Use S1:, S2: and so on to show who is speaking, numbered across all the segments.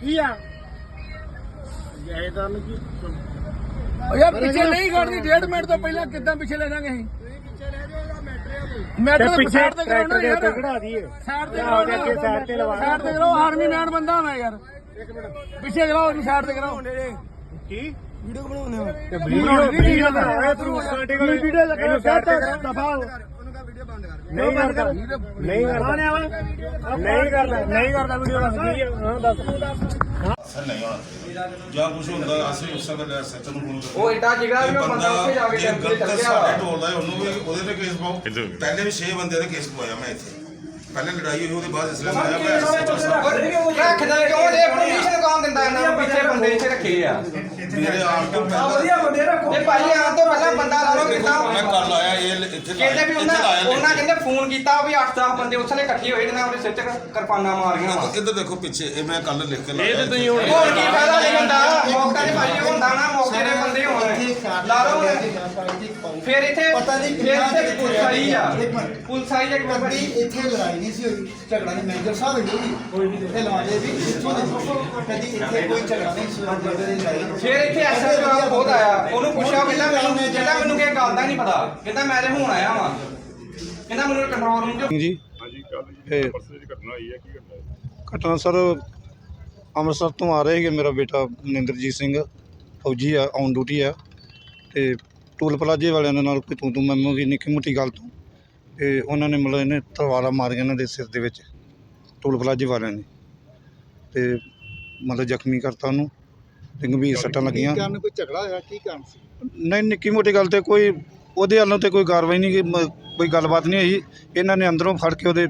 S1: ਕੀ ਆ? ਜਾਇਦਾਦ ਨੂੰ ਕੀ
S2: ਉਹ ਯਾਰ ਪਿੱਛੇ ਨਹੀਂ ਖੜਦੀ ਡੇਢ ਮਿੰਟ ਤੋਂ ਪਹਿਲਾਂ ਕਿੱਦਾਂ ਪਿੱਛੇ ਲੈ ਜਾਾਂਗੇ ਅਸੀਂ? ਮੈਂ
S1: ਤੇ
S2: ਤਾਂ
S1: ਪਿੱਛੇ
S2: ਸਾਈਡ ਤੇ ਕਰਾਉਣਾ
S1: ਦੇ
S2: ਯਾਰ।
S1: ਖੜਾ ਦਈਏ
S2: ਸਾਈਡ ਤੇ ਕਰਾਉਣਾ।
S1: ਸਾਈਡ ਤੇ ਲਵਾ।
S2: ਸਾਈਡ ਤੇ ਕਰਾਓ ਆਰਮੀ ਮੈਨ ਬੰਦਾ ਮੈਂ ਯਾਰ। ਪਿੱਛੇ ਕਰਾਓ ਜੀ ਸਾਈਡ ਤੇ ਕਰਾਓ।
S1: ਕੀ?
S2: ਵੀਡੀਓ ਬਣਾਉਂਦੇ ਹੋ।
S1: ਤੇ ਵੀਡੀਓ ਵੀਡੀਓ ਦਾ ਆਇਆ ਤੂੰ ਸਾਡੇ ਕੋਲ ਵੀਡੀਓ ਦਾ ਕਰ ਦਫਾ ਨਹੀਂ ਕਰਦਾ। ਨਹੀਂ ਕਰਦਾ। ਨਹੀਂ ਕਰਦਾ। ਨਹੀਂ ਕਰਦਾ। ਵੀਡੀਓ ਦਾ। ਕੀ ਹੈ ਹਾਂ ਦੱਸ।
S3: ਸਰ ਨਹੀਂ ਹੋਣਾ ਜਾਂ ਕੁਝ ਹੁੰਦਾ ਅਸੀਂ ਉਸ ਸਮੇਂ ਸੱਚ ਨੂੰ ਫੋਨ
S4: ਉਹ ਏਡਾ ਜਿਗਰਾ ਵੀ ਉਹ ਬੰਦਾ ਉੱਥੇ ਜਾ ਕੇ ਟੈਂਪਲ ਚੱਲ ਗਿਆ
S3: ਸਾਡੇ ਢੋਲਦਾ ਉਹਨੂੰ ਵੀ ਉਹਦੇ ਤੇ ਕੇਸ ਪਾਓ। ਪਹਿਲੇ ਵੀ 6 ਬੰਦਿਆਂ ਦੇ ਕੇਸ ਪਵਾਇਆ ਮੈਂ ਇੱਥੇ। ਪਹਿਲੇ ਲੜਾਈ ਹੋਈ ਉਹਦੇ ਬਾਅਦ ਇਸ ਲਈ ਆਇਆ ਮੈਂ
S4: ਰੱਖਦਾ ਕਿਉਂ ਜੇ ਪਰਮਿਸ਼ਨ ਕੌਣ ਦਿੰਦਾ ਇਹਨਾਂ ਨੂੰ ਪਿੱਛੇ ਬੰਦੇ ਇੱਥੇ ਰੱਖੇ ਆ।
S3: ਮੇਰੇ ਆਉਣ ਤੋਂ ਪਹਿਲਾਂ
S4: ਇਹ ਭਾਈ ਆਉਣ ਤੋਂ ਪਹਿਲਾਂ ਬੰਦਾ ਲਾ ਲਓ
S3: ਮੈਂ
S4: ਕਿੱਦਾਂ
S3: ਕੱਲ ਆਇਆ ਇਹ ਇੱਥੇ
S4: ਕਹਿੰਦੇ ਵੀ
S3: ਇੱਥੇ
S4: ਉਹਨਾਂ ਉਹਨਾਂ ਕਹਿੰਦੇ ਫੋਨ ਕੀਤਾ ਵੀ 8-10 ਬੰਦੇ ਉਸਲੇ ਇਕੱਠੇ ਹੋਏ ਨੇ ਉਹਦੇ ਸਿਰ ਤੇ ਕਿਰਪਾਨਾਂ ਮਾਰੀਆਂ ਵਾ
S3: ਇੱਧਰ ਦੇਖੋ ਪਿੱਛੇ ਇਹ ਮੈਂ ਕੱਲ ਲਿਖ ਕੇ ਲਾਇਆ ਇਹ
S4: ਹੋਰ ਕੀ ਫਾਇਦਾ ਨਹੀਂ ਹੁੰਦਾ ਮੌਕਾ ਤੇ ਭਾਈ ਹੁੰਦਾ ਨਾ ਮੌਕੇ ਦੇ ਬੰਦੇ ਹੋਣ। ਲਾ ਲਓ ਹੁਣ। ਫਿਰ ਇੱਥੇ ਫਿਰ ਇੱਥੇ ਪੁਲਿਸ ਆਈ ਆ। ਪੁਲਿਸ ਆਈ ਆ ਕਿ
S5: ਇੱਥੇ ਲੜਾਈ ਨਹੀਂ ਸੀ ਹੋਈ ਝਗੜਾ ਨਹੀਂ ਮੈਨੇਜਰ ਸਾਹਿਬ ਹੀ ਕੋਈ ਨਹੀਂ। ਇਹ ਲਵਾਂਦੇ ਵੀ ਇੱਥੋਂ ਦੇ ਕਦੀ ਇੱਥੇ ਕੋਈ ਝਗੜਾ ਨਹੀਂ ਸੀ ਲੜਾਈ ਨਹੀਂ।
S4: ਫਿਰ ਇੱਥੇ ਐਸਐਸ ਖੁਦ ਆਇਆ। ਉਹਨੂੰ ਪੁੱਛਿਆ ਕਹਿੰਦਾ ਮੈਨੂੰ ਕਹਿੰਦਾ ਮੈਨੂੰ ਕਿਸੇ ਗੱਲ ਦਾ ਨਹੀਂ ਪਤਾ। ਕਹਿੰਦਾ ਮੈਂ ਤੇ ਹੁਣ ਆਇਆ ਵਾਂ। ਕਹਿੰਦਾ ਮੈਨੂੰ ਕੰਟਰੋਲ ਰੂਮ ਚ
S6: ਜੀ
S7: ਹਾਂਜੀ ਕੱਲ ਜੀ। ਪਰਸੇ ਦੀ ਘਟਨਾ ਹੋਈ ਹੈ ਕੀ ਘਟਨਾ ਹੈ?
S6: ਘਟਨਾ ਸਰ ਅੰਮ੍ਰਿਤਸਰ ਤੋਂ ਆ ਰਹੇ ਕਿ ਮੇਰਾ ਬੇਟਾ ਮਨਿੰਦਰਜੀਤ ਸਿੰਘ ਫੌਜੀ ਆ ਔਨ ਡਿਊਟੀ ਆ। ਤੇ ਟੂਲ ਪਲਾਜੇ ਵਾਲਿਆਂ ਦੇ ਨਾਲ ਕੋਈ ਤੂੰ ਤੂੰ ਮੈਂ ਦੀ ਨਿੱਕੀ ਮੁੱਟੀ ਗੱਲ ਤੋਂ। ਤੇ ਉਹਨਾਂ ਨੇ ਮਤਲਬ ਇਹਨੇ ਤਲਵਾਰਾਂ ਮਾਰੀਆਂ ਇਹਨਾਂ ਦੇ ਸਿਰ ਦੇ ਵਿੱਚ ਟੂਲ ਪਲਾਜੇ ਵਾਲਿਆਂ ਨੇ। ਤੇ ਮਤਲਬ ਜ਼ਖਮੀ ਕਰਤਾ ਉਹਨੂੰ। ਤੇ ਗੰਭੀਰ ਸੱਟਾਂ ਲੱਗੀਆਂ।
S5: ਕੀ ਕਾਰਨ ਕੋਈ ਝਗੜਾ ਹੋਇਆ? ਕੀ ਕਾਰਨ ਸੀ?
S6: ਨਹੀਂ ਨਿੱਕੀ ਮੋਟੀ ਗੱਲ ਤੇ ਕੋਈ ਉਹਦੇ ਵੱਲੋਂ ਤੇ ਕੋਈ ਕਾਰਵਾਈ ਨਹੀਂ ਗੀ, ਮ- ਕੋਈ ਗੱਲਬਾਤ ਨਹੀਂ ਹੋਈ। ਇਹਨਾਂ ਨੇ ਅੰਦਰੋਂ ਫੜ ਕੇ ਉਹਦੇ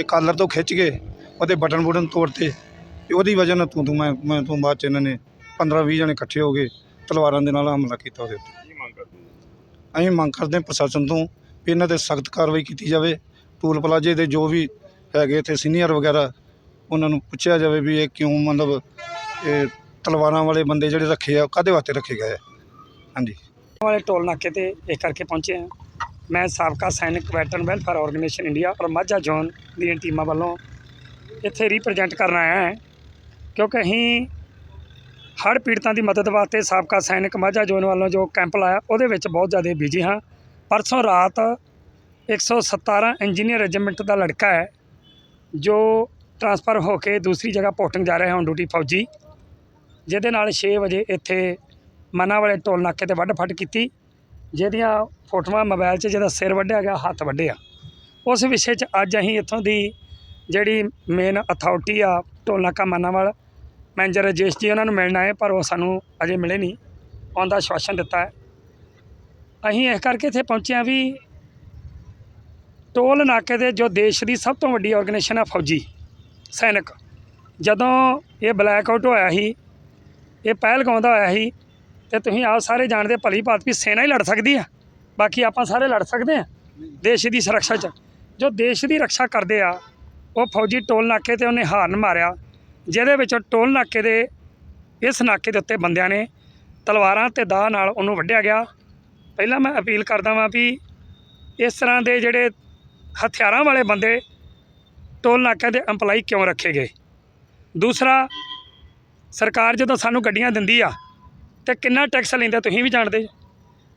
S6: ਇਹ ਕਾਲਰ ਤੋਂ ਖਿੱਚ ਕੇ ਉਹਦੇ ਬਟਨ ਬੁਟਨ ਤੋੜਤੇ। ਤੇ ਉਹਦੀ ਵਜ੍ਹਾ ਨਾਲ ਤੂੰ ਤੂੰ ਮੈਂ ਮੈਂ ਤੋਂ ਬਾਅਦ ਚ ਇਹਨਾਂ ਨੇ 15 20 ਜਣੇ ਇਕੱਠੇ ਹੋ ਗਏ ਤਲਵਾਰਾਂ ਦੇ ਨਾਲ ਹਮਲਾ ਕੀਤਾ ਉਹਦੇ ਉੱਤੇ।
S7: ਕੀ ਮੰਗ ਕਰਦੇ ਹੋ?
S6: ਅਸੀਂ ਮੰਗ ਕਰਦੇ ਹਾਂ ਪ੍ਰਸ਼ਾਸਨ ਤੋਂ ਵੀ ਇਹਨਾਂ ਤੇ ਸਖਤ ਕਾਰਵਾਈ ਕੀਤੀ ਜਾਵੇ। ਟੂਲ ਪਲਾਜੇ ਦੇ ਜੋ ਵੀ ਹੈਗੇ ਇੱਥੇ ਸੀਨੀਅਰ ਵਗੈਰਾ ਉਹਨਾਂ ਨੂੰ ਪੁੱਛਿਆ ਜਾਵੇ ਵੀ ਇਹ ਕਿਉਂ ਮਤਲਬ ਇਹ ਤਲਵਾਰਾਂ ਵਾਲੇ ਬੰਦੇ ਜਿਹੜੇ ਰੱਖੇ ਆ, ਉਹ ਕਾਹਦੇ ਵਾਸਤੇ ਰੱਖੇ ਗਏ ਆ? ਹਾਂਜੀ।
S8: ਵਾਲੇ ਟੋਲ ਨਾਕੇ ਤੇ ਇਸ ਕਰਕੇ ਪਹੁੰਚੇ ਹਾਂ ਮੈਂ ਸਾਬਕਾ ਸੈਨਿਕ ਵੈਟਰਨ ਵੈਲਫੇਅਰ ਆਰਗੇਨਾਈਜੇਸ਼ਨ ਇੰਡੀਆ ਔਰ ਮਾਝਾ ਜ਼ੋਨ ਦੀਆਂ ਟੀਮਾਂ ਵੱਲੋਂ ਇੱਥੇ ਰਿਪਰੈਜ਼ੈਂਟ ਕਰਨ ਆਇਆ ਹਾਂ। ਕਿਉਂਕਿ ਅਸੀਂ ਹੜ੍ਹ ਪੀੜਤਾਂ ਦੀ ਮਦਦ ਵਾਸਤੇ ਸਾਬਕਾ ਸੈਨਿਕ ਮਾਝਾ ਜ਼ੋਨ ਵੱਲੋਂ ਜੋ ਕੈਂਪ ਲਾਇਆ, ਉਹਦੇ ਵਿੱਚ ਬਹੁਤ ਜ਼ਿਆਦਾ ਬਿਜ਼ੀ ਹਾਂ। ਪਰਸੋਂ ਰਾਤ 117 ਇੰਜੀਨੀਅਰ ਰੈਜੀਮੈਂਟ ਦਾ ਲੜਕਾ ਹੈ, ਜੋ ਟਰਾਂਸਫਰ ਹੋ ਕੇ ਦੂਸਰੀ ਜਗ੍ਹਾ ਪੋਸਟਿੰਗ ਜਾ ਰਿਹਾ ਹੈ ਔਨ ਡਿਊਟੀ ਫੌਜੀ ਜਿਹਦੇ ਨਾਲ ਛੇ ਵਜੇ ਇੱਥੇ ਮਨਾ ਵਾਲੇ ਟੋਲ ਨਾਕੇ ਤੇ ਵੱਢ ਫੱਟ ਕੀਤੀ, ਜਿਹਦੀਆਂ ਫੋਟੋਆਂ ਮੋਬਾਈਲ 'ਚ ਜਿਹਦਾ ਸਿਰ ਵੱਢਿਆ ਗਿਆ, ਹੱਥ ਵੱਢਿਆ। ਉਸ ਵਿਸ਼ੇ 'ਚ ਅੱਜ ਅਸੀਂ ਇੱਥੋਂ ਦੀ ਜਿਹੜੀ ਮੇਨ ਅਥਾਰਟੀ ਆ ਟੋਲ ਨਾਕਾ ਮਾਨਾਵਾਲ ਮੈਨੇਜਰ ਰਜੇਸ਼ ਜੀ ਉਹਨਾਂ ਨੂੰ ਮਿਲਣਾ ਹੈ ਪਰ ਉਹ ਸਾਨੂੰ ਅਜੇ ਮਿਲੇ ਨਹੀਂ ਆਉਣ ਦਾ ਆਸ਼ਵਾਸਨ ਦਿੱਤਾ ਹੈ। ਅਸੀਂ ਇਸ ਕਰਕੇ ਇੱਥੇ ਪਹੁੰਚੇ ਹਾਂ ਵੀ ਟੋਲ ਨਾਕੇ ਦੇ ਜੋ ਦੇਸ਼ ਦੀ ਸਭ ਤੋਂ ਵੱਡੀ ਆਰਗੇਨਾਈਜੇਸ਼ਨ ਆ ਫੌਜੀ ਸੈਨਿਕ, ਜਦੋਂ ਇਹ ਬਲੈਕ ਆਊਟ ਹੋਇਆ ਸੀ ਇਹ ਪਹਿਲਗਾਉਂ ਦਾ ਹੋਇਆ ਸੀ ਤੇ ਤੁਸੀਂ ਆਪ ਸਾਰੇ ਜਾਣਦੇ ਭਲੀ ਭਾਤ ਵੀ ਸੈਨਾ ਹੀ ਲੜ ਸਕਦੀ ਆ। ਬਾਕੀ ਆਪਾਂ ਸਾਰੇ ਲੜ ਸਕਦੇ ਆ ਦੇਸ਼ ਦੀ ਸੁਰੱਖਿਆ 'ਚ। ਜੋ ਦੇਸ਼ ਦੀ ਰੱਖਿਆ ਕਰਦੇ ਆ, ਉਹ ਫੌਜੀ ਟੋਲ ਨਾਕੇ ਤੇ ਉਹਨੇ ਹਾਰਨ ਮਾਰਿਆ, ਜਿਹਦੇ ਵਿੱਚ ਟੋਲ ਨਾਕੇ ਦੇ ਇਸ ਨਾਕੇ ਦੇ ਉੱਤੇ ਬੰਦਿਆਂ ਨੇ ਤਲਵਾਰਾਂ ਤੇ ਦਾਅ ਨਾਲ ਉਹਨੂੰ ਵੱਢਿਆ ਗਿਆ। ਪਹਿਲਾਂ ਮੈਂ ਅਪੀਲ ਕਰਦਾ ਵਾਂ ਵੀ ਇਸ ਤਰ੍ਹਾਂ ਦੇ ਜਿਹੜੇ ਹਥਿਆਰਾਂ ਵਾਲੇ ਬੰਦੇ ਟੋਲ ਨਾਕੇ ਦੇ EMPLOYE ਕਿਉਂ ਰੱਖੇ ਗਏ? ਦੂਸਰਾ ਸਰਕਾਰ ਜਦੋਂ ਸਾਨੂੰ ਗੱਡੀਆਂ ਦਿੰਦੀ ਆ, ਤੇ ਕਿੰਨਾ ਟੈਕਸ ਲੈਂਦਾ ਤੁਸੀਂ ਵੀ ਜਾਣਦੇ। ਜੀ।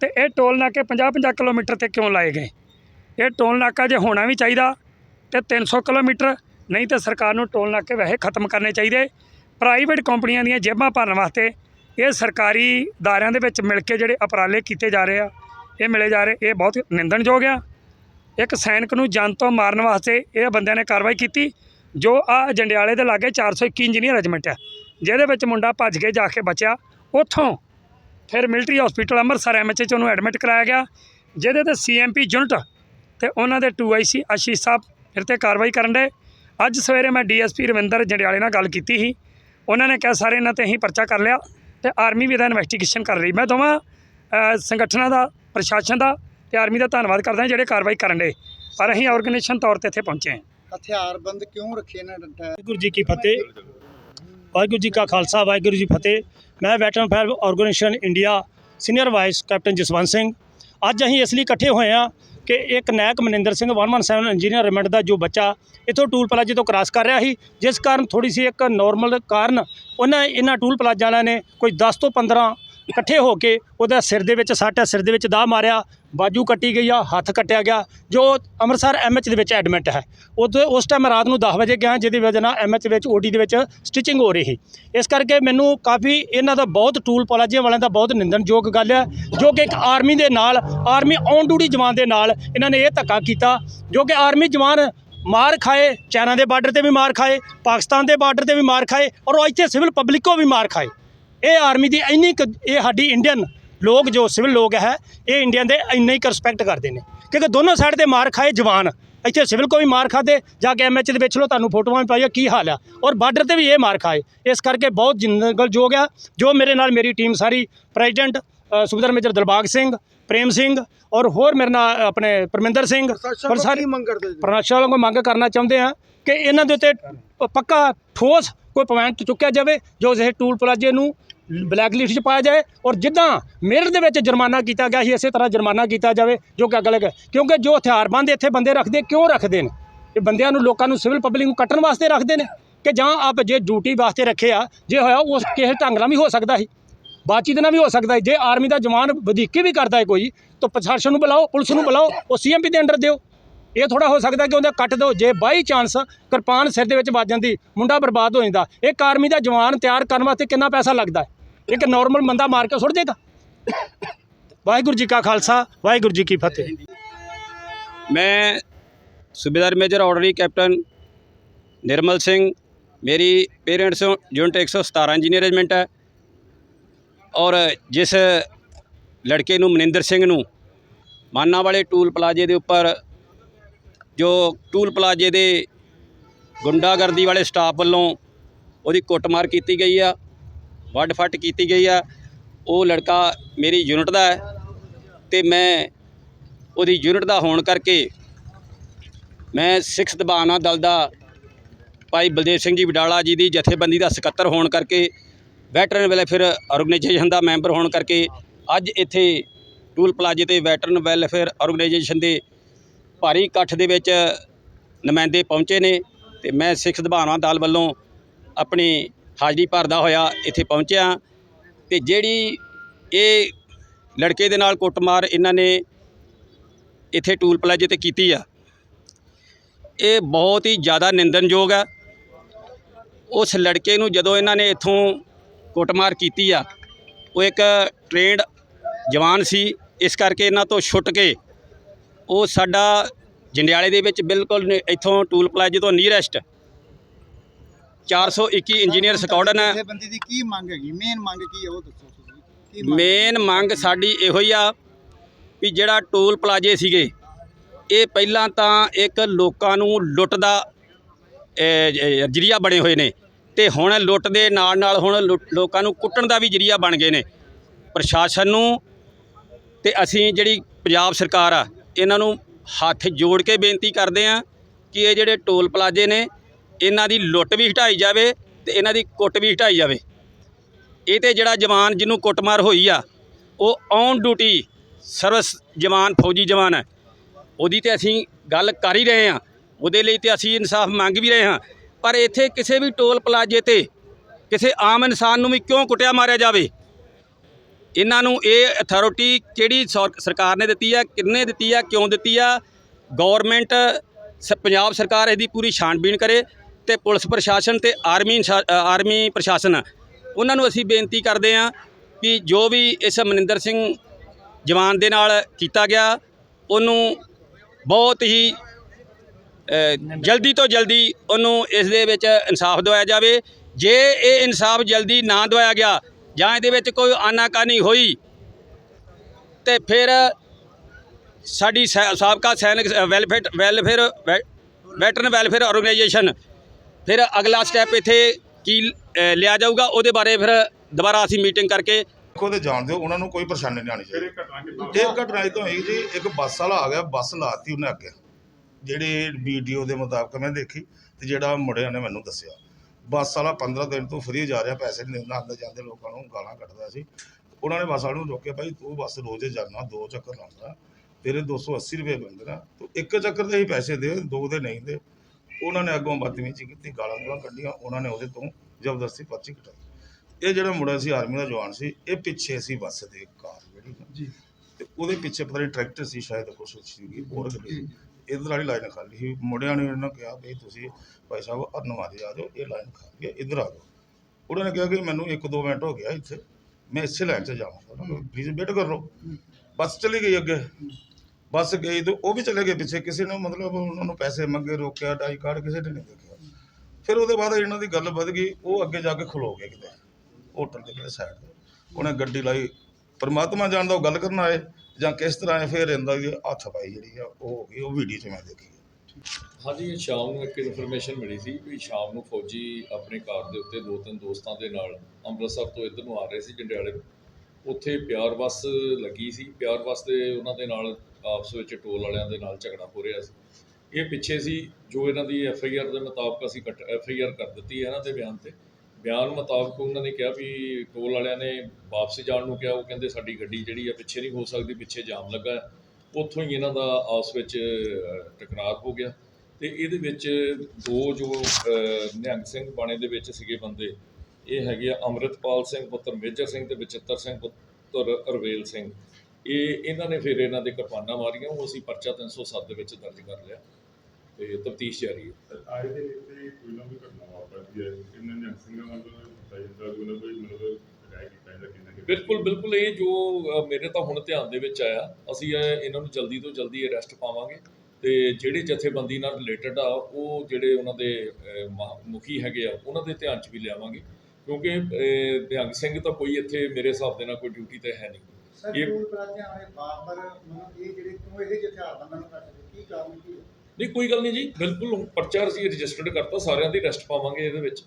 S8: ਤੇ ਇਹ ਟੋਲ ਨਾਕੇ 50-50 ਕਿਲੋਮੀਟਰ ਤੇ ਕਿਉਂ ਲਾਏ ਗਏ? ਇਹ ਟੋਲ ਨਾਕਾ ਜੇ ਹੋਣਾ ਵੀ ਚਾਹੀਦਾ, ਤੇ 300 ਕਿਲੋਮੀਟਰ, ਨਹੀਂ ਤਾਂ ਸਰਕਾਰ ਨੂੰ ਟੋਲ ਨਾਕੇ ਵੈਸੇ ਖਤਮ ਕਰਨੇ ਚਾਹੀਦੇ। ਪ੍ਰਾਈਵੇਟ ਕੰਪਨੀਆਂ ਦੀਆਂ ਜੇਬਾਂ ਭਰਨ ਵਾਸਤੇ ਇਹ ਸਰਕਾਰੀ ਦਾਇਰਿਆਂ ਦੇ ਵਿੱਚ ਮਿਲ ਕੇ ਜਿਹੜੇ ਉਪਰਾਲੇ ਕੀਤੇ ਜਾ ਰਹੇ ਆ, ਇਹ ਮਿਲੇ ਜਾ ਰਹੇ, ਇਹ ਬਹੁਤ ਨਿੰਦਣਯੋਗ ਆ। ਇੱਕ ਸੈਨਿਕ ਨੂੰ ਜਾਨ ਤੋਂ ਮਾਰਨ ਵਾਸਤੇ ਇਹ ਬੰਦਿਆਂ ਨੇ ਕਾਰਵਾਈ ਕੀਤੀ, ਜੋ ਆ ਜੰਡਿਆਲੇ ਦੇ ਲਾਗੇ 421 ਇੰਜੀਨੀਅਰ ਰੈਜੀਮੈਂਟ ਆ। ਜਿਹਦੇ ਵਿੱਚ ਮੁੰਡਾ ਭੱਜ ਕੇ ਜਾ ਕੇ ਬਚਿਆ ਉੱਥੋਂ ਫਿਰ ਮਿਲਟਰੀ ਹਸਪੀਟਲ ਅੰਮ੍ਰਿਤਸਰ ਐਮਐਚਏ ਚ ਉਹਨੂੰ ਐਡਮਿਟ ਕਰਾਇਆ ਗਿਆ ਜਿਹਦੇ ਤੇ ਸੀਐਮਪੀ ਯੂਨਿਟ ਤੇ ਉਹਨਾਂ ਦੇ 2ਆਈਸੀ ਆਸ਼ੀਸ਼ ਸਾਹਿਬ ਫਿਰ ਤੇ ਕਾਰਵਾਈ ਕਰਨ ਦੇ। ਅੱਜ ਸਵੇਰੇ ਮੈਂ ਡੀਐਸਪੀ ਰਵਿੰਦਰ ਜੰਡਿਆਲੇ ਨਾਲ ਗੱਲ ਕੀਤੀ ਸੀ। ਉਹਨਾਂ ਨੇ ਕਿਹਾ ਸਾਰੇ ਇਹਨਾਂ ਤੇ ਅਸੀਂ ਪਰਚਾ ਕਰ ਲਿਆ ਤੇ ਆਰਮੀ ਵੀ ਇਹਦਾ ਇਨਵੈਸਟੀਗੇਸ਼ਨ ਕਰ ਰਹੀ। ਮੈਂ ਦੋਵਾਂ ਸੰਗਠਨਾਂ ਦਾ ਪ੍ਰਸ਼ਾਸਨ ਦਾ ਤੇ ਆਰਮੀ ਦਾ ਧੰਨਵਾਦ ਕਰਦਾ ਜਿਹੜੇ ਕਾਰਵਾਈ ਕਰਨ ਦੇ। ਪਰ ਅਸੀਂ ਆਰਗੇਨਾਈਜੇਸ਼ਨ ਤੌਰ ਤੇ ਇੱਥੇ ਪਹੁੰਚੇ ਹਾਂ।
S5: ਹਥਿਆਰਬੰਦ ਕਿਉਂ ਰੱਖੇ ਇਹਨਾਂ ਨੇ?
S9: ਵਾਹਿਗੁਰੂ ਜੀ ਕੀ ਫਤਿਹ। ਵਾਹਿਗੁਰੂ ਜੀ ਕਾ ਖਾਲਸਾ, ਵਾਹਿਗੁਰੂ ਜੀ ਫਤਿਹ। ਮੈਂ veteran welfare organisation India senior vice captain Jaswant Singh. ਅੱਜ ਅਸੀਂ ਇਸ ਲਈ ਇਕੱਠੇ ਹੋਏ ਹਾਂ ਕਿ ਇੱਕ ਨਾਇਕ ਮਨਿੰਦਰ ਸਿੰਘ 117 ਇੰਜੀਨੀਅਰ ਰਿਮੰਡ ਦਾ ਜੋ ਬੱਚਾ ਇੱਥੋਂ ਟੂਲ ਪਲਾਜ਼ੇ ਤੋਂ ਕ੍ਰਾਸ ਕਰ ਰਿਹਾ ਸੀ, ਜਿਸ ਕਾਰਨ ਥੋੜੀ ਸੀ ਇੱਕ ਨਾਰਮਲ ਕਾਰਨ, ਉਹਨਾਂ ਇਹਨਾਂ ਟੂਲ ਪਲਾਜ਼ਾ ਵਾਲਿਆਂ ਨੇ ਕੋਈ 10 ਤੋਂ 15 ਇਕੱਠੇ ਹੋ ਕੇ ਉਹਦਾ ਸਿਰ ਦੇ ਵਿੱਚ ਸੱਟ ਹੈ ਸਿਰ ਦੇ ਵਿੱਚ ਦਾਅ ਮਾਰਿਆ। ਬਾਜੂ ਕੱਟੀ ਗਈ ਆ, ਹੱਥ ਕੱਟਿਆ ਗਿਆ, ਜੋ ਅੰਮ੍ਰਿਤਸਰ ਐਮਐਚ ਦੇ ਵਿੱਚ ਐਡਮਿਟ ਹੈ। ਉਦੋਂ ਉਸ ਟਾਈਮ ਰਾਤ ਨੂੰ 10 ਵਜੇ ਗਿਆ, ਜਿਹਦੀ ਵਜ੍ਹਾ ਨਾਲ ਐਮਐਚ ਵਿੱਚ ਓਡੀ ਦੇ ਵਿੱਚ ਸਟਿਚਿੰਗ ਹੋ ਰਹੀ ਸੀ। ਇਸ ਕਰਕੇ ਮੈਨੂੰ ਕਾਫੀ ਇਹਨਾਂ ਦਾ ਬਹੁਤ ਟੂਲ ਪਲਾਜੇ ਵਾਲਿਆਂ ਦਾ ਬਹੁਤ ਨਿੰਦਣਯੋਗ ਗੱਲ ਹੈ ਜੋ ਕਿ ਇੱਕ ਆਰਮੀ ਦੇ ਨਾਲ ਆਰਮੀ ਔਨ ਡਿਊਟੀ ਜਵਾਨ ਦੇ ਨਾਲ ਇਹਨਾਂ ਨੇ ਇਹ ਧੱਕਾ ਕੀਤਾ, ਜੋ ਕਿ ਆਰਮੀ ਜਵਾਨ ਮਾਰ ਖਾਏ, ਚਾਈਨਾ ਦੇ ਬਾਰਡਰ ਤੇ ਵੀ ਮਾਰ ਖਾਏ, ਪਾਕਿਸਤਾਨ ਦੇ ਬਾਰਡਰ ਤੇ ਵੀ ਮਾਰ ਖਾਏ, ਔਰ ਉਹ ਇੱਥੇ ਸਿਵਲ ਪਬਲਿਕੋ ਵੀ ਮਾਰ ਖਾਏ। ਇਹ ਆਰਮੀ ਦੀ ਇੰਨੀ ਕੁ- ਇਹ ਸਾਡੀ ਇੰਡੀਅਨ ਲੋਕ ਜੋ ਸਿਵਲ ਲੋਕ ਹੈ ਇਹ ਇੰਡੀਅਨ ਦੇ ਇੰਨੇ ਹੀ ਰਿਸਪੈਕਟ ਕਰਦੇ ਨੇ। ਕਿਉਂਕਿ ਦੋਨੋਂ ਸਾਈਡ ਤੇ ਮਾਰ ਖਾਏ ਜਵਾਨ। ਇੱਥੇ ਸਿਵਲ ਕੋ ਵੀ ਮਾਰ ਖਾਦੇ ਜਾ ਕੇ ਐਮਐਚ ਦੇ ਵਿੱਚ ਲੋ ਤੁਹਾਨੂੰ ਫੋਟੋਆਂ ਪਾਈਆਂ ਕੀ ਹਾਲ ਆ। ਔਰ ਬਾਰਡਰ ਤੇ ਵੀ ਇਹ ਮਾਰ ਖਾਏ। ਇਸ ਕਰਕੇ ਬਹੁਤ ਜਿੰਦਗਲਯੋਗ ਆ ਜੋ ਮੇਰੇ ਨਾਲ ਮੇਰੀ ਟੀਮ ਸਾਰੀ ਪ੍ਰੈਜ਼ੀਡੈਂਟ ਸੁਬੇਦਾਰ ਮੇਜਰ ਦਿਲਬਾਗ ਸਿੰਘ ਪ੍ਰੇਮ ਸਿੰਘ ਔਰ ਹੋਰ ਮੇਰੇ ਨਾਲ ਆਪਣੇ ਪਰਮਿੰਦਰ ਸਿੰਘ ਪਰ ਸਾਰੀ
S2: ਮੰਗ ਕਰਦੇ
S9: ਪ੍ਰਸ਼ਾਸਨ ਵੱਲੋਂ ਮੰਗ ਕਰਨਾ ਚਾਹੁੰਦੇ ਆ ਕਿ ਇਹਨਾਂ ਦੇ ਉੱਤੇ ਪੱਕਾ ਠੋਸ ਕੋਈ ਪੁਆਇੰਟ ਚੁੱਕਿਆ ਜਾਵੇ ਜੋ ਇਹ ਟੂਲ ਪਲਾਜੇ ਨੂੰ ਬਲੈਕ ਲਿਸਟ 'ਚ ਪਾਇਆ ਜਾਏ ਔਰ ਜਿੱਦਾਂ ਮੇਰਠ ਦੇ ਵਿੱਚ ਜੁਰਮਾਨਾ ਕੀਤਾ ਗਿਆ ਸੀ, ਇਸੇ ਤਰ੍ਹਾਂ ਜੁਰਮਾਨਾ ਕੀਤਾ ਜਾਵੇ, ਜੋ ਕਿ ਅਗਲੇ ਕਿਉਂਕਿ ਜੋ ਹਥਿਆਰਬੰਦ ਇੱਥੇ ਬੰਦੇ ਰੱਖਦੇ, ਕਿਉਂ ਰੱਖਦੇ ਨੇ? ਇਹ ਬੰਦਿਆਂ ਨੂੰ ਲੋਕਾਂ ਨੂੰ ਸਿਵਲ ਪਬਲਿਕ ਨੂੰ ਕੱਟਣ ਵਾਸਤੇ ਰੱਖਦੇ ਨੇ ਕਿ ਜਾਂ ਆਪ ਜੇ ਡਿਊਟੀ ਵਾਸਤੇ ਰੱਖੇ ਆ, ਜੇ ਹੋਇਆ ਉਸ ਕਿਸੇ ਢੰਗ ਨਾਲ ਵੀ ਹੋ ਸਕਦਾ ਸੀ, ਬਾਤਚੀਤ ਨਾਲ ਵੀ ਹੋ ਸਕਦਾ ਹੈ ਜੇ ਆਰਮੀ ਦਾ ਜਵਾਨ ਵਧੀਕੀ ਵੀ ਕਰਦਾ ਹੈ ਕੋਈ, ਤਾਂ ਪ੍ਰਸ਼ਾਸਨ ਨੂੰ ਬੁਲਾਓ, ਪੁਲਿਸ ਨੂੰ ਬੁਲਾਓ, ਉਹ ਸੀਐਮਪੀ ਦੇ ਅੰਡਰ ਦਿਓ। ਇਹ ਥੋੜਾ ਹੋ ਸਕਦਾ ਕਿ ਉਹਦਾ ਕੱਟ ਦਿਓ, ਜੇ ਬਾਈ ਚਾਂਸ ਕਿਰਪਾਨ ਸਿਰ ਦੇ ਵਿੱਚ ਵੱਜ ਜਾਂਦੀ, ਮੁੰਡਾ ਬਰਬਾਦ ਹੋ ਜਾਂਦਾ, ਇੱਕ ਆਰਮੀ ਦਾ ਜਵਾਨ ਤਿਆਰ ਕਰਨ ਵਾਸਤੇ ਕਿੰਨਾ ਪੈਸਾ ਲੱਗਦਾ ਹੈ? ਇੱਕ ਨਾਰਮਲ ਬੰਦਾ ਮਾਰ ਕੇ ਸੁੱਟ ਦੇਗਾ। ਵਾਹਿਗੁਰੂ ਜੀ ਕਾ ਖਾਲਸਾ, ਵਾਹਿਗੁਰੂ ਜੀ ਕੀ ਫਤਿਹ।
S10: ਮੈਂ ਸੂਬੇਦਾਰ ਮੇਜਰ ਆਰਡਰੀ ਕੈਪਟਨ ਨਿਰਮਲ ਸਿੰਘ, ਮੇਰੀ ਪੇਰੈਂਟਸ ਯੂਨਿਟ 117 ਇੰਜੀਨੀਅਰ ਰੈਜੀਮੈਂਟ ਹੈ ਔਰ ਜਿਸ ਲੜਕੇ ਨੂੰ ਮਨਿੰਦਰ ਸਿੰਘ ਨੂੰ ਮਾਨਾ ਵਾਲੇ ਟੂਲ ਪਲਾਜੇ ਦੇ ਉੱਪਰ ਜੋ ਟੂਲ ਪਲਾਜੇ ਦੇ ਗੁੰਡਾਗਰਦੀ ਵਾਲੇ ਸਟਾਫ ਵੱਲੋਂ ਉਹਦੀ ਕੁੱਟਮਾਰ ਕੀਤੀ ਗਈ ਆ। ਵੱਡ ਫੱਟ ਕੀਤੀ ਗਈ ਆ। ਉਹ ਲੜਕਾ ਮੇਰੀ ਯੂਨਿਟ ਦਾ ਹੈ ਤੇ ਮੈਂ ਉਹਦੀ ਯੂਨਿਟ ਦਾ ਹੋਣ ਕਰਕੇ ਮੈਂ ਸਿੱਖ ਦਬਾਨਾ ਦਲ ਦਾ ਭਾਈ ਬਲਦੇਵ ਸਿੰਘ ਜੀ ਵਡਾਲਾ ਜੀ ਦੀ ਜਥੇਬੰਦੀ ਦਾ ਸਕੱਤਰ ਹੋਣ ਕਰਕੇ, ਵੈਟਰਨ ਵੈਲਫੇਅਰ ਆਰਗੇਨਾਈਜੇਸ਼ਨ ਦਾ ਮੈਂਬਰ ਹੋਣ ਕਰਕੇ, ਅੱਜ ਇੱਥੇ ਟੂਲ ਪਲਾਜੇ ਤੇ ਵੈਟਰਨ ਵੈਲਫੇਅਰ ਆਰਗੇਨਾਈਜੇਸ਼ਨ ਦੇ ਭਾਰੀ ਇਕੱਠ ਦੇ ਵਿੱਚ ਨੁਮਾਇੰਦੇ ਪਹੁੰਚੇ ਨੇ ਤੇ ਮੈਂ ਸਿੱਖ ਦਬਾਨਾ ਦਲ ਵੱਲੋਂ ਆਪਣੀ ਹਾਜ਼ਰੀ ਭਰਦਾ ਹੋਇਆ, ਇੱਥੇ ਪਹੁੰਚਿਆ ਤੇ ਜਿਹੜੀ ਇਹ ਲੜਕੇ ਦੇ ਨਾਲ ਕੁੱਟਮਾਰ ਇਹਨਾਂ ਨੇ ਇੱਥੇ ਟੂਲ ਪਲਾਜੇ ਤੇ ਕੀਤੀ ਆ, ਇਹ ਬਹੁਤ ਹੀ ਜ਼ਿਆਦਾ ਨਿੰਦਨਯੋਗ ਆ। ਉਸ ਲੜਕੇ ਨੂੰ ਜਦੋਂ ਇਹਨਾਂ ਨੇ ਇੱਥੋਂ ਕੁੱਟਮਾਰ ਕੀਤੀ ਆ, ਉਹ ਇੱਕ ਟ੍ਰੇਨਡ ਜਵਾਨ ਸੀ, ਇਸ ਕਰਕੇ ਇਹਨਾਂ ਤੋਂ ਛੁੱਟ ਕੇ ਉਹ ਸਾਡਾ ਜੰਡਿਆਲੇ ਦੇ ਵਿੱਚ ਬਿਲਕੁਲ ਇੱਥੋਂ ਟੂਲ ਪਲਾਜੇ ਤੋਂ ਨੀਅਰੈਸਟ 421 ਇੰਜੀਨੀਅਰ ਸਕਾਡਨ ਹੈ।
S5: ਬੰਦੀ ਦੀ ਕੀ ਮੰਗ ਹੈਗੀ? ਮੇਨ ਮੰਗ ਕੀ ਹੈ ਉਹ ਦੱਸੋ ਤੁਸੀਂ। ਕੀ ਮੰਗ
S10: ਮੇਨ ਮੰਗ ਸਾਡੀ ਇਹੋ ਹੀ ਆ ਵੀ ਜਿਹੜਾ ਟੋਲ ਪਲਾਜੇ ਸੀਗੇ ਇਹ ਪਹਿਲਾਂ ਤਾਂ ਇੱਕ ਲੋਕਾਂ ਨੂੰ ਲੁੱਟ ਦਾ ਜਰੀਆ ਬਣੇ ਹੋਏ ਨੇ। ਤੇ ਹੁਣ ਲੁੱਟ ਦੇ ਨਾਲ ਨਾਲ ਹੁਣ ਲੋਕਾਂ ਨੂੰ ਕੁੱਟਣ ਦਾ ਵੀ ਜਰੀਆ ਬਣ ਗਏ ਨੇ। ਪ੍ਰਸ਼ਾਸਨ ਨੂੰ ਤੇ ਅਸੀਂ ਜਿਹੜੀ ਪੰਜਾਬ ਸਰਕਾਰ ਆ ਇਹਨਾਂ ਨੂੰ ਹੱਥ ਜੋੜ ਕੇ ਬੇਨਤੀ ਕਰਦੇ ਆ ਕਿ ਇਹ ਜਿਹੜੇ ਟੋਲ ਪਲਾਜੇ ਨੇ ਇਹਨਾਂ ਦੀ ਲੁੱਟ ਵੀ ਹਟਾਈ ਜਾਵੇ ਤੇ ਇਹਨਾਂ ਦੀ ਕੁੱਟ ਵੀ ਹਟਾਈ ਜਾਵੇ। ਇਹ ਤੇ ਜਿਹੜਾ ਜਵਾਨ ਜਿਹਨੂੰ ਕੁੱਟਮਾਰ ਹੋਈ ਆ, ਉਹ ਔਨ ਡਿਊਟੀ ਸਰਵਿਸ ਜਵਾਨ, ਫੌਜੀ ਜਵਾਨ ਹੈ। ਉਹਦੀ ਤੇ ਅਸੀਂ ਗੱਲ ਕਰ ਹੀ ਰਹੇ ਹਾਂ। ਉਹਦੇ ਲਈ ਤੇ ਅਸੀਂ ਇਨਸਾਫ ਮੰਗ ਵੀ ਰਹੇ ਹਾਂ। ਪਰ ਇੱਥੇ ਕਿਸੇ ਵੀ ਟੋਲ ਪਲਾਜੇ ਤੇ ਕਿਸੇ ਆਮ ਇਨਸਾਨ ਨੂੰ ਵੀ ਕਿਉਂ ਕੁੱਟਿਆ ਮਾਰਿਆ ਜਾਵੇ? ਇਹਨਾਂ ਨੂੰ ਇਹ ਅਥਾਰਟੀ ਕਿਹੜੀ ਸੌਰ- ਸਰਕਾਰ ਨੇ ਦਿੱਤੀ ਆ ਕਿੰਨੇ ਦਿੱਤੀ ਆ, ਕਿਉਂ ਦਿੱਤੀ ਆ? ਗਵਰਨਮੈਂਟ ਸ- ਪੰਜਾਬ ਸਰਕਾਰ ਇਹਦੀ ਪੂਰੀ ਛਾਣਬੀਣ ਕਰੇ। ਤੇ ਪੁਲਿਸ ਪ੍ਰਸ਼ਾਸਨ ਤੇ ਆਰਮੀ ਇਨਸਾ- ਆਰਮੀ ਪ੍ਰਸ਼ਾਸਨ ਉਹਨਾਂ ਨੂੰ ਅਸੀਂ ਬੇਨਤੀ ਕਰਦੇ ਹਾਂ ਕਿ ਜੋ ਵੀ ਇਸ ਮਨਿੰਦਰ ਸਿੰਘ ਜਵਾਨ ਦੇ ਨਾਲ ਕੀਤਾ ਗਿਆ, ਉਹਨੂੰ ਬਹੁਤ ਹੀ ਜਲਦੀ ਤੋਂ ਜਲਦੀ ਉਹਨੂੰ ਇਸ ਦੇ ਵਿੱਚ ਇਨਸਾਫ ਦਵਾਇਆ ਜਾਵੇ। ਜੇ ਇਹ ਇਨਸਾਫ ਜਲਦੀ ਨਾ ਦਵਾਇਆ ਗਿਆ ਜਾਂ ਇਹਦੇ ਵਿੱਚ ਕੋਈ ਆਨਾਕਾਨੀ ਹੋਈ, ਤੇ ਫਿਰ ਸਾਡੀ ਸੈ- ਸਾਬਕਾ ਸੈਨਿਕ ਵੈਲਫੇਅਰ ਵੈਲਫੇਅਰ ਵੈ- ਵੈਟਰਨ ਵੈਲਫੇਅਰ ਆਰਗੇਨਾਈਜੇਸ਼ਨ ਫਿਰ ਅਗਲਾ ਸਟੈਪ ਇੱਥੇ ਕੀ ਲਿਆ ਜਾਊਗਾ? ਉਹਦੇ ਬਾਰੇ ਫਿਰ ਦੁਬਾਰਾ ਅਸੀਂ ਮੀਟਿੰਗ ਕਰਕੇ
S3: ਉਹਦੇ ਜਾਣਦੇ ਹੋ ਉਹਨਾਂ ਨੂੰ ਕੋਈ ਪਰੇਸ਼ਾਨੀ ਨਹੀਂ ਆਣੀ ਚਾਹੀਦੀ। ਇਹ ਘਟਨਾ ਇਹ ਤੋਂ ਹੋਈ ਜੀ ਇੱਕ ਬੱਸ ਵਾਲਾ ਆ ਗਿਆ ਬੱਸ ਲਾਤੀ ਉਹਨੇ ਅੱਗੇ। ਜਿਹੜੇ ਵੀਡੀਓ ਦੇ ਮੁਤਾਬਕ ਮੈਂ ਦੇਖੀ ਤੇ ਜਿਹੜਾ ਮੁੰਡਿਆਂ ਨੇ ਮੈਨੂੰ ਦੱਸਿਆ। ਬੱਸ ਵਾਲਾ 15 ਦਿਨ ਤੋਂ ਫ੍ਰੀ ਜਾ ਰਿਹਾ ਪੈਸੇ ਨਹੀਂ ਦਿੰਦਾ ਆਉਂਦੇ ਜਾਂਦੇ ਲੋਕਾਂ ਨੂੰ ਗਾਲਾਂ ਕੱਢਦਾ ਸੀ। ਉਹਨਾਂ ਨੇ ਬੱਸ ਵਾਲੇ ਨੂੰ ਰੋਕਿਆ ਭਾਈ ਤੂੰ ਬੱਸ ਰੋਜ਼ ਜਾਣਾ ਦੋ ਚੱਕਰ ਲਾਉਂਦਾ ਤੇਰੇ 280 ਰੁਪਏ ਬੰਦੇ ਨਾ ਤੂੰ ਇੱਕ ਚੱਕਰ ਦੇ ਹੀ ਪੈਸੇ ਦੇ ਦੋ ਦੇ ਨਹੀਂ ਦੇ। ਉਹਨਾਂ ਨੇ ਅੱਗੋਂ ਬਦਤਮੀਜ਼ੀ ਕੀਤੀ ਗਾਲਾਂ ਗਾਲਾਂ ਕੱਢੀਆਂ ਉਹਨਾਂ ਨੇ ਉਹਦੇ ਤੋਂ ਜ਼ਬਰਦਸਤੀ ਪਰਚੀ ਕਟਾਈ। ਇਹ ਜਿਹੜਾ ਮੁੰਡਾ ਸੀ ਆਰਮੀ ਦਾ ਜਵਾਨ ਸੀ ਇਹ ਪਿੱਛੇ ਸੀ ਬੱਸ ਦੇ ਕਾਰ ਜਿਹੜੀ।
S2: ਜੀ।
S3: ਤੇ ਉਹਦੇ ਪਿੱਛੇ ਪਤਾ ਨਹੀਂ ਟਰੈਕਟਰ ਸੀ ਸ਼ਾਇਦ ਕੁਛ ਸੀਗੀ ਹੋਰ ਗੱਡੀ ਇਧਰ ਵਾਲੀ ਲਾਈਨ ਖਾਲੀ ਸੀ। ਮੁੰਡਿਆਂ ਨੇ ਇਹਨਾਂ ਕਿਹਾ ਵੀ ਤੁਸੀਂ ਭਾਈ ਸਾਹਿਬ ਅਰਨਵਾਦੀ ਆ ਜਾਓ ਇਹ ਲਾਈਨ ਖਾਲੀ ਹੈ ਇਧਰ ਆ ਜਾਓ। ਉਹਨਾਂ ਨੇ ਕਿਹਾ ਕਿ ਮੈਨੂੰ 1-2 ਮਿੰਟ ਹੋ ਗਿਆ ਇੱਥੇ ਮੈਂ ਇਸੇ ਲਾਈਨ 'ਚ ਜਾਵਾਂਗਾ। ਪਲੀਜ਼ ਵੇਟ ਕਰ। ਲਓ ਬੱਸ ਚਲੀ ਗਈ ਅੱਗੇ। ਬੱਸ ਗਈ ਤੇ ਉਹ ਵੀ ਚਲੇ ਗਏ ਪਿੱਛੇ। ਕਿਸੇ ਨੇ ਮਤਲਬ ਉਹਨਾਂ ਨੂੰ ਪੈਸੇ ਮੰਗੇ, ਰੋਕਿਆ ਡਾਈ ਕਾਰਡ ਕਿਸੇ ਨੇ ਨਹੀਂ ਦੇਖਿਆ। ਫਿਰ ਉਹਦੇ ਬਾਅਦ ਇਹਨਾਂ ਦੀ ਗੱਲ ਵੱਧ ਗਈ, ਉਹ ਅੱਗੇ ਜਾ ਕੇ ਖਲੋ ਗਏ ਕਿਤੇ, ਹੋਟਲ ਦੇ ਕਿਤੇ ਸਾਈਡ ਤੇ। ਉਹਨੇ ਗੱਡੀ ਲਾਈ, ਪਰਮਾਤਮਾ ਜਾਣਦਾ ਉਹ ਗੱਲ ਕਰਨ ਆਏ, ਜਾਂ ਕਿਸ ਤਰ੍ਹਾਂ ਆਏ, ਫਿਰ ਇਹਦਾ ਵੀ ਹੱਥ ਪਾਈ ਜਿਹੜੀ ਆ, ਉਹ ਹੋ ਗਈ, ਉਹ ਵੀਡੀਓ 'ਚ ਮੈਂ ਦੇਖੀ।
S11: ਹਾਂਜੀ ਸ਼ਾਮ ਨੂੰ ਇੱਕ ਇਨਫੋਰਮੇਸ਼ਨ ਮਿਲੀ ਸੀ ਵੀ ਸ਼ਾਮ ਨੂੰ ਫੌਜੀ ਆਪਣੇ ਕਾਰ ਦੇ ਉੱਤੇ ਦੋ ਤਿੰਨ ਦੋਸਤਾਂ ਦੇ ਨਾਲ ਅੰਮ੍ਰਿਤਸਰ ਤੋਂ ਇੱਧਰ ਨੂੰ ਆ ਰਹੇ ਸੀ, ਜੰਡਿਆਲੇ ਨੂੰ। ਉੱਥੇ ਪਿਆਰ ਬੱਸ ਲੱਗੀ ਸੀ, ਪਿਆਰ ਬੱਸ ਦੇ ਉਹਨਾਂ ਦੇ ਨਾਲ ਆਪਸ ਵਿੱਚ ਟੋਲ ਵਾਲਿਆਂ ਦੇ ਨਾਲ ਝਗੜਾ ਹੋ ਰਿਹਾ ਸੀ। ਇਹ ਪਿੱਛੇ ਸੀ, ਜੋ ਇਹਨਾਂ ਦੀ ਐਫ ਆਈ ਆਰ ਦੇ ਮੁਤਾਬਕ ਅਸੀਂ ਐਫ ਆਈ ਆਰ ਕਰ ਦਿੱਤੀ ਹੈ ਇਹਨਾਂ ਦੇ ਬਿਆਨ ਤੇ। ਬਿਆਨ ਮੁਤਾਬਕ ਉਹਨਾਂ ਨੇ ਕਿਹਾ ਵੀ ਟੋਲ ਵਾਲਿਆਂ ਨੇ ਵਾਪਸ ਜਾਣ ਨੂੰ ਕਿਹਾ, ਉਹ ਕਹਿੰਦੇ ਸਾਡੀ ਗੱਡੀ ਜਿਹੜੀ ਆ ਪਿੱਛੇ ਨਹੀਂ ਹੋ ਸਕਦੀ, ਪਿੱਛੇ ਜਾਮ ਲੱਗਾ ਉੱਥੋਂ ਹੀ ਇਹਨਾਂ ਦਾ ਆਪਸ ਵਿੱਚ ਟਕਰਾਅ ਹੋ ਗਿਆ। ਤੇ ਇਹਦੇ ਵਿੱਚ ਦੋ ਜੋ ਨਿਹੰਗ ਸਿੰਘ ਬਾਣੇ ਦੇ ਵਿੱਚ ਸੀਗੇ ਬੰਦੇ, ਇਹ ਹੈਗੇ ਆ ਅੰਮ੍ਰਿਤਪਾਲ ਸਿੰਘ ਪੁੱਤਰ, ਮੇਜਰ ਸਿੰਘ ਤੇ ਬਚਿੱਤਰ ਸਿੰਘ ਪੁੱਤਰ ਅਰਵੇਲ ਸਿੰਘ। ਇਹ ਇਹਨਾਂ ਨੇ ਫਿਰ ਇਹਨਾਂ ਦੇ ਕਿਰਪਾਨਾਂ ਮਾਰੀਆਂ ਉਹ ਅਸੀਂ ਪਰਚਾ 307 ਦੇ ਵਿੱਚ ਦਰਜ ਕਰ ਲਿਆ ਤੇ ਤਫਤੀਸ਼ ਜਾਰੀ ਹੈ।
S7: ਆਏ ਦੇ ਇੱਥੇ ਕੋਈ ਨਾ ਕੋਈ ਘਟਨਾ ਵਾਪਰਦੀ ਹੈ ਇਹਨਾਂ ਨੇ ਸਿੰਘਾਂ ਵੱਲੋਂ ਪਤਾ ਜਾਂਦਾ ਕੋਈ ਨਾ ਕੋਈ ਮਤਲਬ ਰਾਇ ਕੀਤਾ ਜਾਂਦਾ ਕਿੰਨਾ ਕਿ
S11: ਬਿਲਕੁਲ ਬਿਲਕੁਲ ਇਹ ਜੋ ਮੇਰੇ ਤਾਂ ਹੁਣ ਧਿਆਨ ਦੇ ਵਿੱਚ ਆਇਆ ਅਸੀਂ ਇਹ ਇਹਨਾਂ ਨੂੰ ਜਲਦੀ ਤੋਂ ਜਲਦੀ ਅਰੈਸਟ ਪਾਵਾਂਗੇ ਤੇ ਜਿਹੜੇ ਜਥੇਬੰਦੀ ਨਾਲ ਰਿਲੇਟਡ ਆ ਉਹ ਜਿਹੜੇ ਉਹਨਾਂ ਦੇ ਮੁਖੀ ਹੈਗੇ ਆ ਉਹਨਾਂ ਦੇ ਧਿਆਨ 'ਚ ਵੀ ਲਿਆਵਾਂਗੇ ਕਿਉਂਕਿ ਨਿਹੰਗ ਸਿੰਘ ਤਾਂ ਕੋਈ ਇੱਥੇ ਮੇਰੇ ਹਿਸਾਬ ਦੇ ਨਾਲ ਕੋਈ ਡਿਊਟੀ ਤੇ ਹੈ ਨਹੀਂ।
S5: ਸਰ
S11: ਇਹ-
S5: ਟੂਲ ਪਲਾਜ਼ਿਆਂ ਵਾਲੇ ਬਾਰ-ਬਾਰ ਮਤਲਬ ਇਹ ਜਿਹੜੇ ਕਿਉਂ ਇਹਦੇ ਜਿਹਾ ਹਥਿਆਰਬੰਦਾਂ ਨੂੰ ਕੱਟਦੇ ਕੀ ਕਾਰਨ ਕੀ ਹੈ?
S11: ਨਹੀਂ ਕੋਈ ਗੱਲ ਨਹੀਂ ਜੀ। ਬਿਲਕੁਲ ਪਰਚਾ ਅਸੀਂ ਰਜਿਸਟਰਡ ਕਰਤਾ ਸਾਰਿਆਂ ਦੀ ਅਰੈਸਟ ਪਾਵਾਂਗੇ ਇਹਦੇ ਵਿੱਚ।